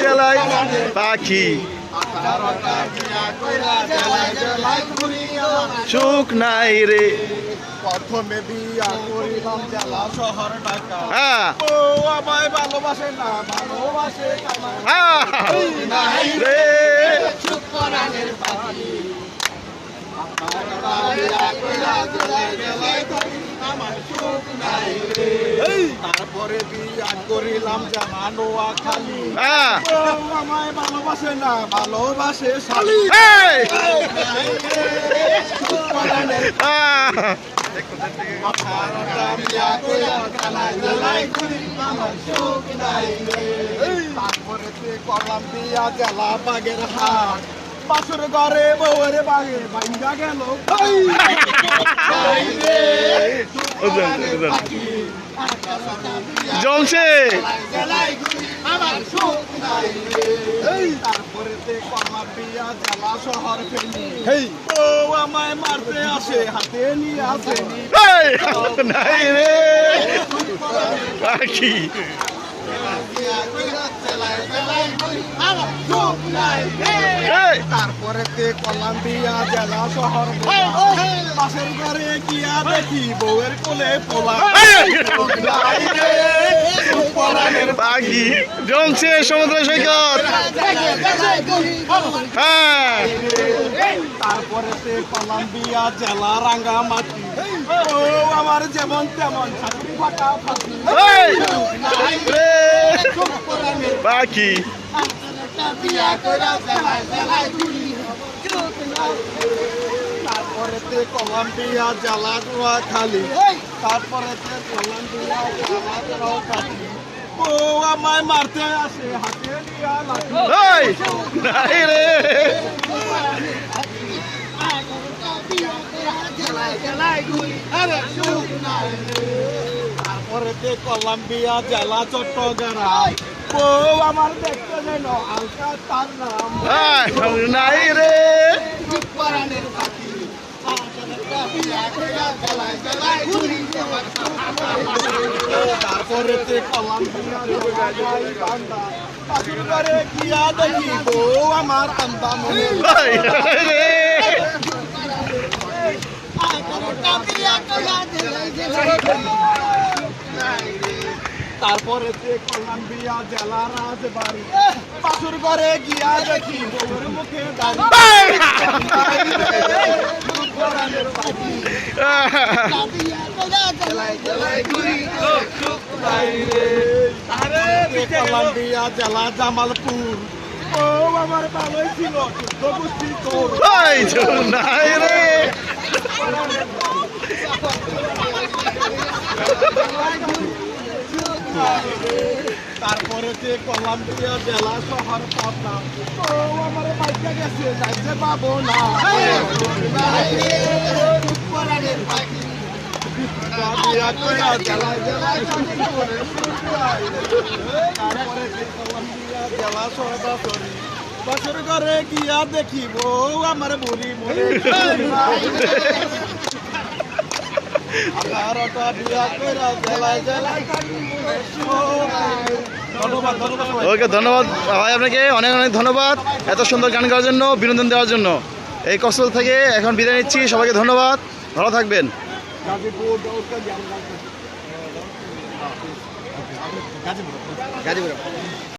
জেলাই পাখি। বিয়া সুখ নাই রে। প্রথমে বিয়া করিলাম জেলা শহর ঢাকা হ্যাঁ। ও আমায় ভালোবাসে না ভালোবাসে হ্যাঁ। নাই রে। সুখ তারপরে বিয়া করিলাম জানা নোয়া খালি। আমায় ভালোবাসে না ভালোবাসে শালি। তারপরে করলাম বিয়া জেলা বাগের হাট। বাসুর ঘরে বউয়ের বাগে বাইঙ্গা গেল। জমছে তারপরে তে করলাম বিয়া জেলা শহর ফেলি। ও আমায় মারতে আসে হাতে নিয়ে আসেনি এই নাই রে। পাখি তারপরে তে কলাম্বিয়া জেলা শহর পাশের ঘরে গিয়া দেখি বউয়ের কোলে পোলা। জমছে সমুদ্র সৈকত। হ্যাঁ। তারপরে তে কলাম্বিয়া জেলা রাঙ্গামাটি আমার যেমন তেমন ছাত্রী ফাটা ফাটি এই! রে পাখি তারপরে তে কলাম্বিয়া খালি। তারপরে তে কলাম্বিয়া জেলা দোয়া খালি। ও আমায় মারতে আসে হাতে নিয়া লাঠি এই নাই রে তারপরে কলাম্বিয়া জেলা চট্টগ্রাম। ও আমার দেখতে যেন আলকা তার নাম। এই, নাই রে। পরাণের পাখি তারপরে কলাম্বিয়া দেখি বউ আমার মনে এই, রে তারপরে জেলা পাশুর ঘরে গিয়া দেখি বউর মুখে দাঁড়িয়ে কলাম্বিয়া জেলা জামালপুর। ও আমার ভালোই ছিল তোর। নাই রে। তারপরে যে কলাম্বিয়া জেলা শহর পাবনা, ও আমার গেছে পাবো না। জেলা বছর ঘরে গিয়া দেখিব, আমার বুড়ি মরে আঠারোটা বিয়া কইরা জেলা জেলা ধন্যবাদ ধন্যবাদ সবাইকে। ওকে, ধন্যবাদ। ভাই, আপনাকে অনেক অনেক ধন্যবাদ এত সুন্দর গান গাওয়ার জন্য, বিনোদন দেওয়ার জন্য। এই কষ্ট থেকে এখন বিদায় নিচ্ছি। সবাইকে ধন্যবাদ। ভালো থাকবেন। গাজীপুর।